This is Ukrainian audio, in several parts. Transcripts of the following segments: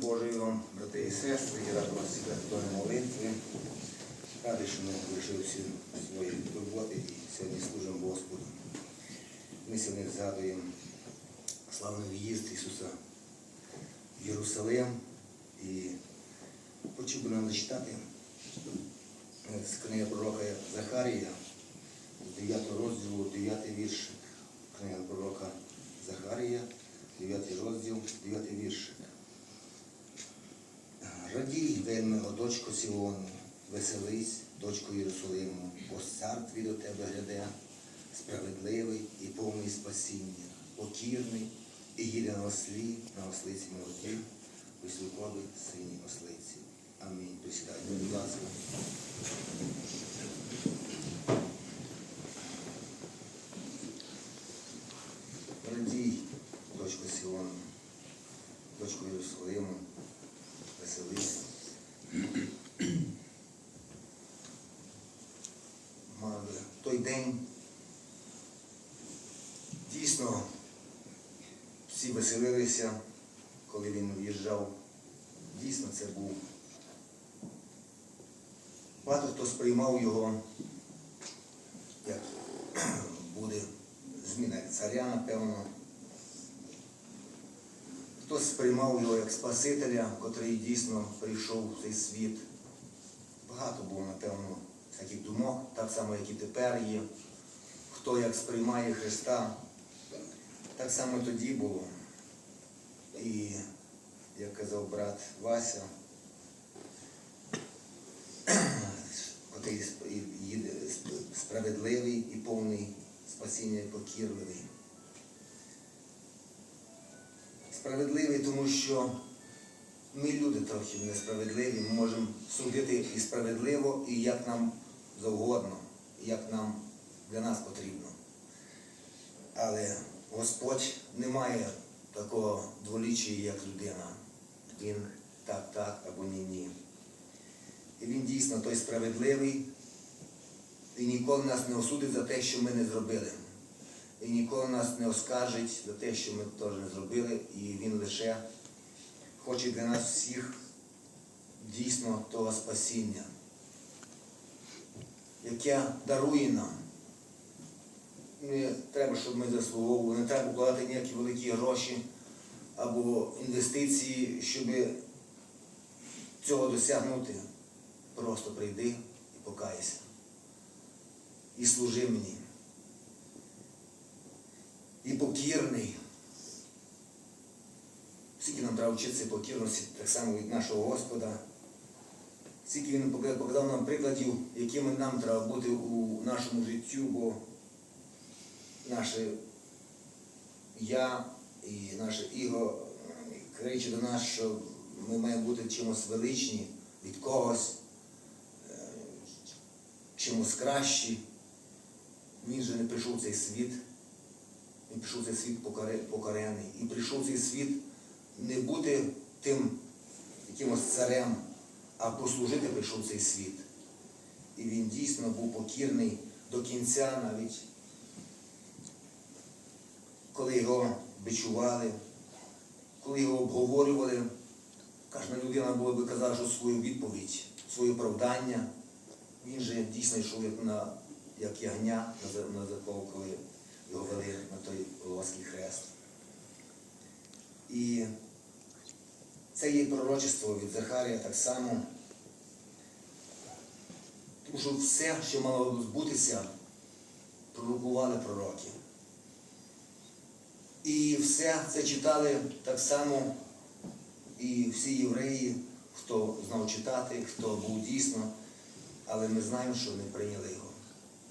Божий вам, брати і сестри, я рад вас до молитви. Радий, що ми вирішили всі свої турботи і сьогодні служимо Господу. Ми сьогодні згадуємо славний в'їзд Ісуса в Єрусалим. І хочу би нам зачитати з книги пророка Захарія, з 9 розділу, 9 вірш. Книга пророка Захарія, 9 розділ, 9 віршик. Радій, вельми, о дочко Сіону, веселись, дочко Єрусалиму, бо цар твій до тебе гляде, справедливий і повний спасіння, покірний і їде на ослі, на ослиці молоді, веселкові синій ослиці. Амінь. Присідайте, будь ласка. Радій, дочко Сіону, дочко Єрусалиму, веселись. Мали той день дійсно всі веселилися, коли він в'їжджав. Дійсно це був. Багато хто сприймав його, як буде зміна царя, напевно. Хтось сприймав його як Спасителя, котрий дійсно прийшов в цей світ. Багато було, напевно, всяких думок, так само, як і тепер є. Хто як сприймає Христа, так само тоді було. І, як казав брат Вася, справедливий і повний спасіння і покірливий. Справедливий, тому що ми люди трохи несправедливі, ми можемо судити і справедливо, і як нам завгодно, як нам для нас потрібно. Але Господь не має такого дволіччя, як людина. Він так, так або ні, ні. І він дійсно той справедливий і ніколи нас не осудить за те, що ми не зробили. І ніколи нас не оскаржить за те, що ми теж не зробили, і він лише хоче для нас всіх дійсно того спасіння, яке дарує нам. Не треба, щоб ми заслуговували, не треба вкладати ніякі великі гроші або інвестиції, щоб цього досягнути. Просто прийди і покайся. І служи мені і покірний. Скільки нам треба вчитися покірності, так само від нашого Господа. Скільки він показав нам прикладів, якими нам треба бути у нашому життю, бо наше я і наше іго кричить до нас, що ми маємо бути чимось величні від когось, е, чимось кращі. Він же не прийшов в цей світ. Він прийшов в цей світ покорений. І прийшов в цей світ не бути тим якимось царем, а послужити прийшов цей світ. І він дійсно був покірний до кінця навіть, коли його бичували, коли його обговорювали, кожна людина була би казала, що свою відповідь, своє оправдання. Він же дійсно йшов як на як ягня на закол, коли його вели на той Волоський хрест. І це є пророчество від Захарія так само. Тому що все, що мало збутися, пророкували пророки. І все це читали так само і всі євреї, хто знав читати, хто був дійсно, але ми знаємо, що не прийняли його.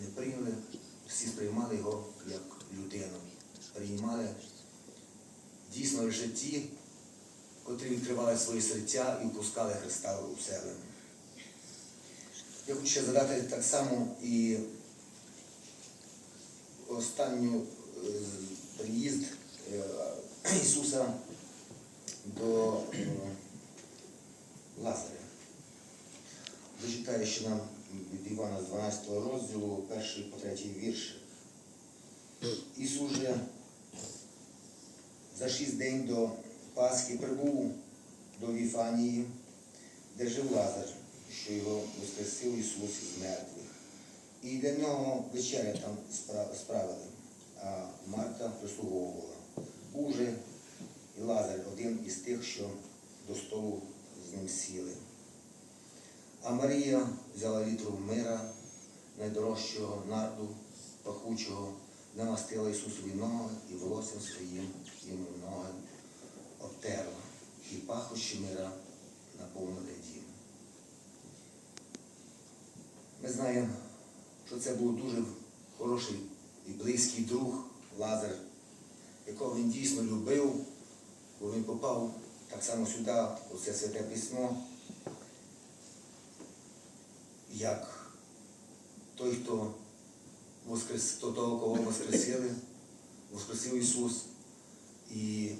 Не прийняли, всі сприймали його як людину. Приймали дійсно лише ті, котрі відкривали свої серця і впускали Христа у себе. Я хочу ще задати так само і останню е, приїзд е, Ісуса до е, Лазаря. Дочитаю, що нам від Івана з 12 розділу, перший по третій вірш. Ісус же за шість день до Пасхи прибув до Віфанії, де жив Лазар, що його воскресив Ісус із мертвих. І для нього вечеря там справили, а Марта прислуговувала. Був же і Лазар один із тих, що до столу з ним сіли. А Марія взяла літру мира, найдорожчого нарду, пахучого, намастила Ісусові ноги і волоссям своїм йому ноги обтерла, і пахощі мира наповнили дім. Ми знаємо, що це був дуже хороший і близький друг Лазар, якого він дійсно любив, бо він попав так само сюди, у це святе письмо, як той, хто воскрес, то того, кого воскресили, воскресив Ісус і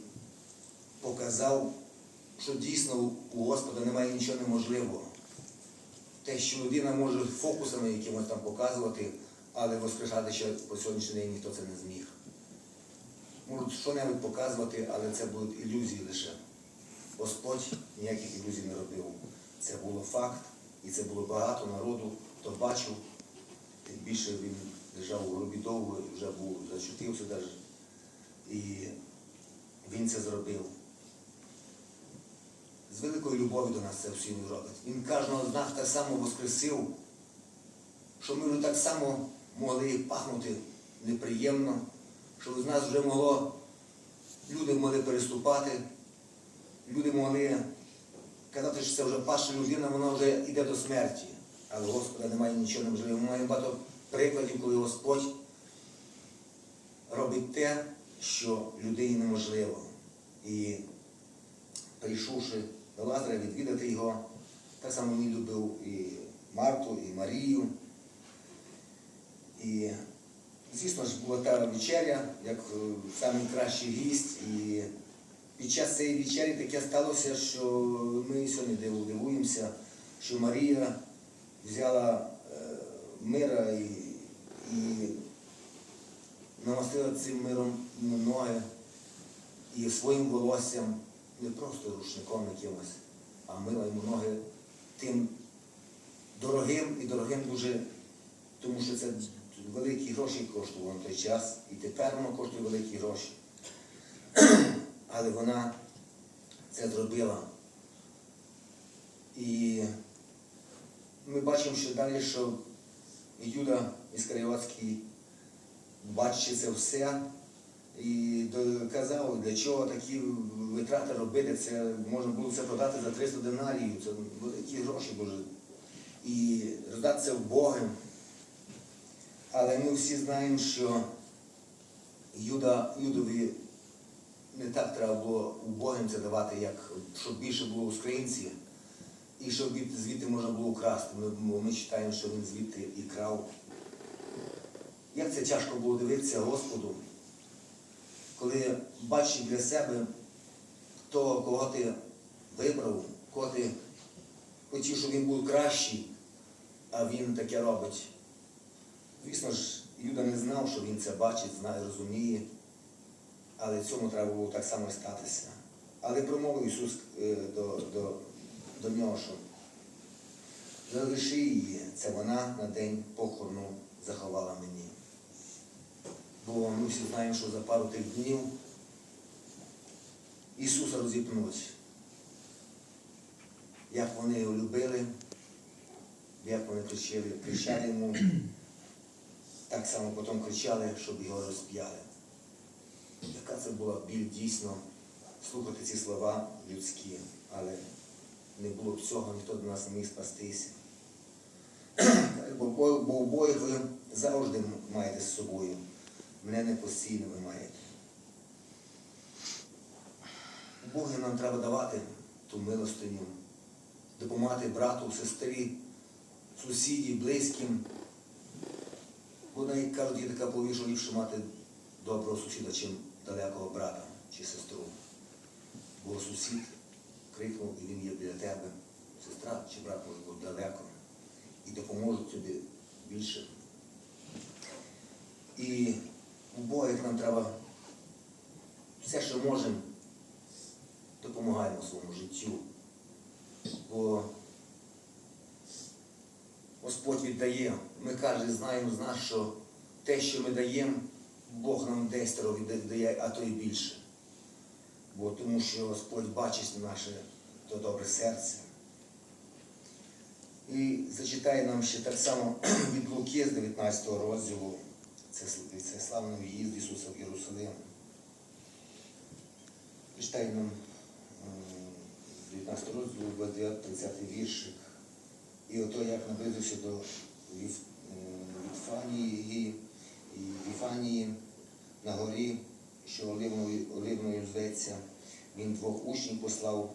показав, що дійсно у Господа немає нічого неможливого. Те, що людина може фокусами якимось там показувати, але воскрешати ще по сьогоднішній день ніхто це не зміг. Можуть що-небудь показувати, але це будуть ілюзії лише. Господь ніяких ілюзій не робив. Це було факт, і це було багато народу, хто бачив, тим більше він лежав у гробі довго, і вже був зачутився навіть. І він це зробив. З великою любов'ю до нас це всі він робить. Він кожного з нас так само воскресив, що ми вже так само могли пахнути неприємно, що з нас вже могло, люди могли переступати, люди могли казати, що це вже паша людина, вона вже йде до смерті. Але Господа немає нічого неможливого. Ми маємо багато прикладів, коли Господь робить те, що людині неможливо. І прийшовши до Лазаря відвідати його, так само він любив і Марту, і Марію. І, звісно ж, була та вечеря, як е, найкращий гість. І під час цієї вечері таке сталося, що ми сьогодні диву- дивуємося, що Марія взяла е, мира і, і намастила цим миром ноги і своїм волоссям, не просто рушником якимось, а мила йому ноги тим дорогим і дорогим дуже, тому що це великі гроші коштувало на той час, і тепер воно коштує великі гроші. Але вона це зробила. І ми бачимо, що далі, що Юда Іскаріотський, бачить це все і доказав, для чого такі витрати робити. Це можна було це продати за 300 динаріїв, це великі гроші Боже. І роздати це в Боги. Але ми всі знаємо, що Юда, Юдові не так треба було убогим це давати, як щоб більше було українців, і щоб звідти можна було украсти. Ми, ми вважаємо, що він звідти і крав. Як це тяжко було дивитися Господу, коли бачиш для себе того, кого ти вибрав, кого ти хотів, щоб він був кращий, а він таке робить. Звісно ж, Юда не знав, що він це бачить, знає, розуміє, але цьому треба було так само статися. Але промовив Ісус е, до, до, до нього, що залиши її, це вона на день похорону заховала мені. Бо ми всі знаємо, що за пару тих днів Ісуса розіпнуть. Як вони його любили, як вони кричали, кричали йому, так само потім кричали, щоб його розп'яли. Яка це була біль дійсно слухати ці слова людські, але не було б цього, ніхто до нас не міг спастися. Бо, бо, бо обоїх ви завжди маєте з собою. Мене не постійно ви маєте. Боги нам треба давати ту милостиню, допомагати брату, сестрі, сусіді, близьким. Бо навіть кажуть, є така повіж, що ліпше мати доброго сусіда, чим далекого брата чи сестру. Бо сусід крикнув, і він є біля тебе. Сестра чи брат може бути далеко. І допоможуть тобі більше. І обоїх нам треба все, що можемо, допомагаємо своєму життю. Бо Господь віддає. Ми кожен знаємо з нас, що те, що ми даємо, Бог нам десятеро віддає, а то й більше. Бо тому що Господь бачить наше то добре серце. І зачитає нам ще так само від Луки з 19 розділу. Це, це славний в'їзд Ісуса в Єрусалим. Читає нам з 19 розділу 29, 30 віршик. І ото як наблизився до Віф- м, Вітфанії і Віфанії на горі, що оливною, оливною зветься, він двох учнів послав,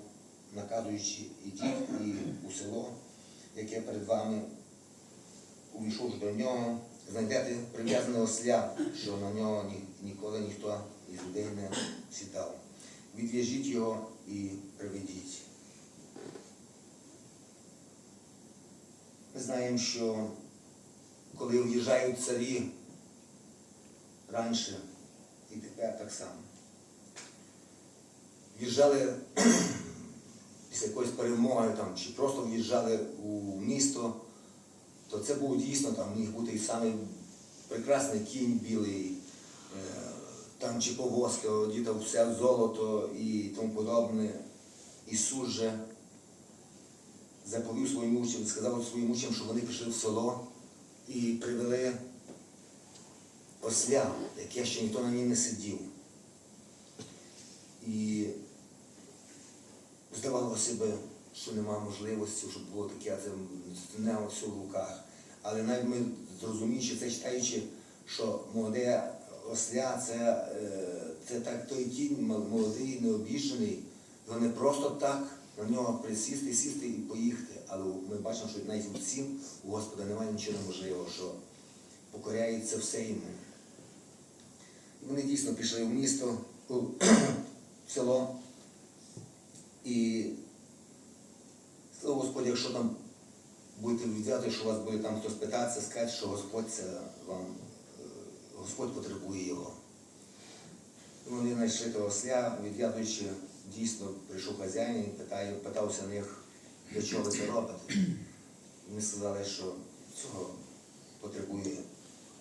наказуючи ідіть і у село, яке перед вами, увійшовши до нього, знайдете прив'язаного осля, що на нього ні- ніколи ніхто із людей не сідав. Відв'яжіть його і приведіть. Ми знаємо, що коли в'їжджають царі раніше і тепер так само, в'їжджали після якоїсь перемоги там, чи просто в'їжджали у місто, то це було дійсно, там міг бути і прекрасний кінь білий, е, там чи повозка, одіта все в золото і тому подобне. Ісус же заповів своїм учням, сказав своїм учням, що вони пішли в село і привели осля, яке ще ніхто на ній не сидів. І здавалося б, що немає можливості, щоб було таке, це не все в руках. Але навіть ми зрозуміючи це читаючи, що молоде осля це, е, це так той кінь молодий, необіжений, його не просто так на нього присісти, сісти і поїхати. Але ми бачимо, що навіть у у Господа немає нічого неможливого, що покоряється все йому. Вони дійсно пішли в місто, в село. І сказав Господь, якщо там будете взяти, що вас буде там хтось питатися, скажіть, що Господь це вам, е, Господь потребує його. І Вони знайшли того осля, відвідуючи, дійсно прийшов хазяїн питає, питався них, для чого ви це робите. Вони сказали, що цього потребує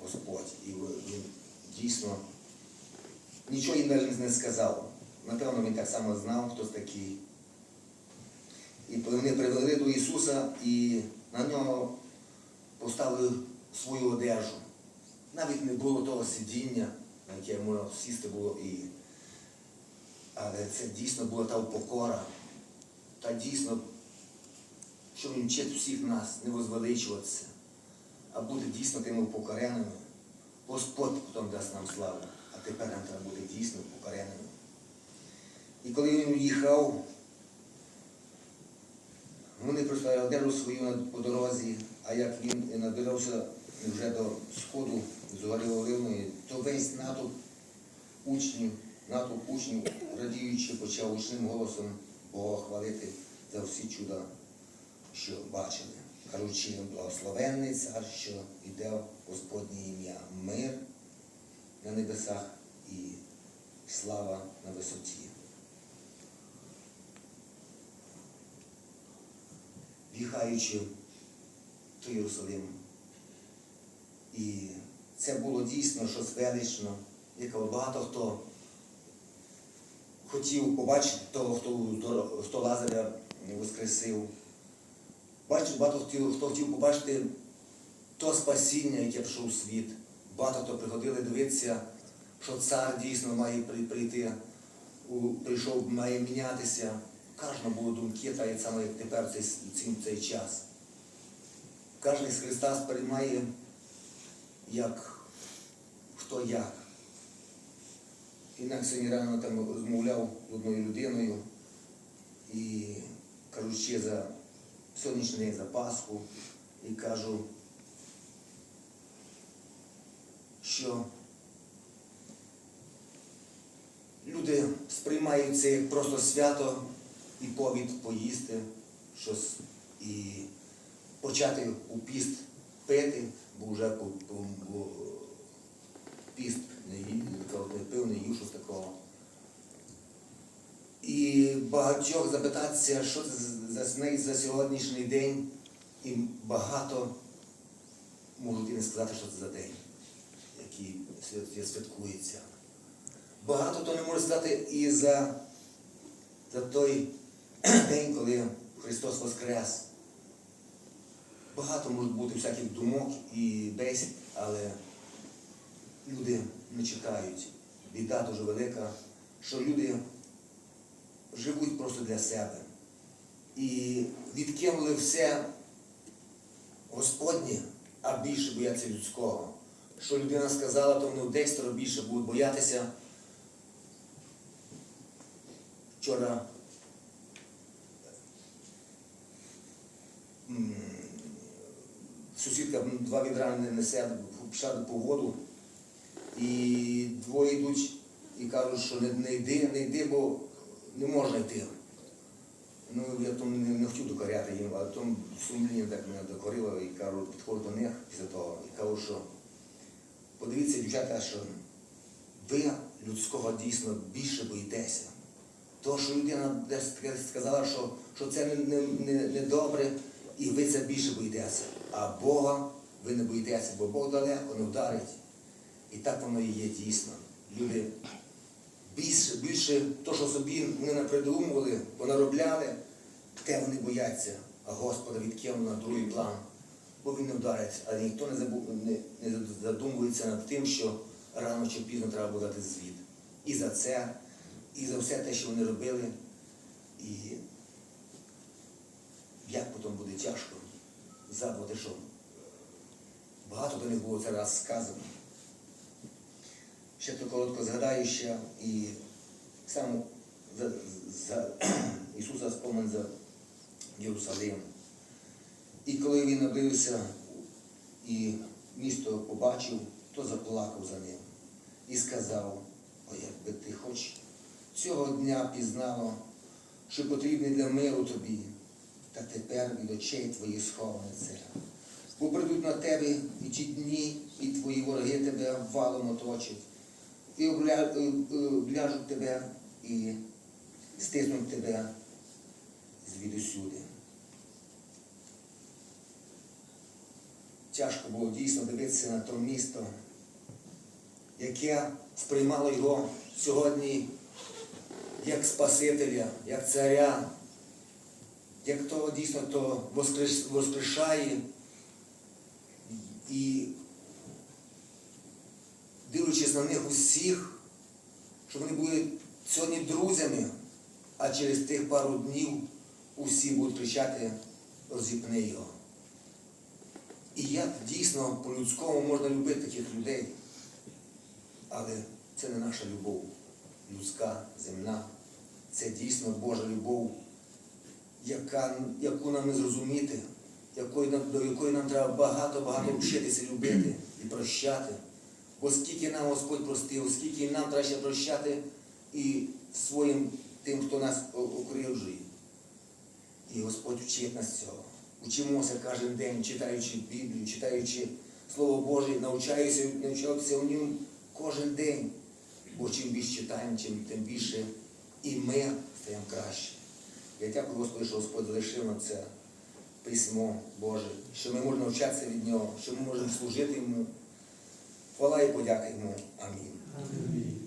Господь. І він дійсно нічого їм навіть не сказав. Напевно, він так само знав, хтось такий. І вони привели до Ісуса і на нього поставили свою одежу. Навіть не було того сидіння, на яке можна сісти було і. Але це дійсно була та покора, та дійсно, що він вчить всіх нас не возвеличуватися, а бути дійсно тими покореними. Господь потім дасть нам славу, а тепер нам треба бути дійсно покореними. І коли він їхав, вони просто одержали свою по дорозі, а як він набирався вже до сходу з гори то весь натовп учнів, натовп учнів, радіючи, почав гучним голосом Бога хвалити за всі чуда, що бачили, кажучи, благословенний цар, що йде в Господнє ім'я, мир на небесах і слава на висоті. В'їхаючи до Єрусалиму. І це було дійсно щось велично, яке багато хто хотів побачити того, хто, хто Лазаря воскресив. Бачив, багато хотів, хто хотів побачити то спасіння, яке прийшло у світ. Багато хто приходили дивитися, що цар дійсно має прийти, прийшов, має мінятися. Кожного було думки, та й саме як тепер цей, цей, цей час. Кожен з Христа сприймає, як хто як. Інак сьогодні рано там розмовляв з одною людиною і кажучи за сьогоднішній день за Пасху, і кажу, що люди сприймають це як просто свято і повід поїсти щось і почати у піст пити, бо вже бо піст не, пив, не їв щось такого. І багатьох запитатися, що за, за, за сьогоднішній день, і багато можуть і не сказати, що це за день, який святкується. Багато хто не може сказати і за, за той день, коли Христос Воскрес. Багато може бути всяких думок і бесід, але люди не чекають. Біда дуже велика, що люди живуть просто для себе. І відкинули все Господнє, а більше бояться людського. Що людина сказала, то вони в десятеро більше будуть боятися. Вчора сусідка два відра не несе, пішла по воду, і двоє йдуть і кажуть, що не, не йди, не йди, бо не можна йти. Ну, я тому не, не хотів докоряти їм, але тому сумління так мене докорило і кажу, підходжу до них після того і кажу, що подивіться, дівчата, що ви людського дійсно більше боїтеся. То, що людина десь сказала, що, що це не, не, не, не добре, і ви це більше боїтеся. А Бога ви не боїтеся, бо Бог далеко не вдарить. І так воно і є дійсно. Люди більше, більше то, що собі вони напридумували, понаробляли, те вони бояться, а Господа відкинув на другий план. Бо він не вдарить, але ніхто не, забу, не, не задумується над тим, що рано чи пізно треба дати звіт. І за це, і за все те, що вони робили. І як потім буде тяжко забути, що багато до них було це раз сказано. Ще то коротко згадаю ще і сам за, за Ісуса спомин за Єрусалим. І коли він наблизився і місто побачив, то заплакав за ним і сказав, о, якби ти хоч цього дня пізнало, що потрібне для миру тобі, та тепер від очей твоїх сховане це. Бо прийдуть на тебе і ті дні, і твої вороги тебе валом оточать, і е, е, обляжуть тебе і стиснуть тебе звідусюди. Тяжко було дійсно дивитися на то місто, яке сприймало його сьогодні як Спасителя, як царя, як того дійсно то воскрешає і дивлячись на них усіх, що вони були сьогодні друзями, а через тих пару днів усі будуть кричати розіпни його. І як дійсно по-людському можна любити таких людей, але це не наша любов, людська, земна. Це дійсно Божа любов, яка, яку нам не зрозуміти, якої до якої нам треба багато-багато вчитися любити і прощати. Бо скільки нам Господь простив, скільки нам треба ще прощати і своїм тим, хто нас о- окривджує. І Господь вчить нас цього. Учимося кожен день, читаючи Біблію, читаючи Слово Боже, навчаючися, навчатися в ньому кожен день. Бо чим більше читаємо, чим тим більше і ми стаємо краще. Я дякую Господу, що Господь залишив нам це письмо Боже, що ми можемо навчатися від нього, що ми можемо служити йому. Хвала і подяка йому. Амінь. Амінь.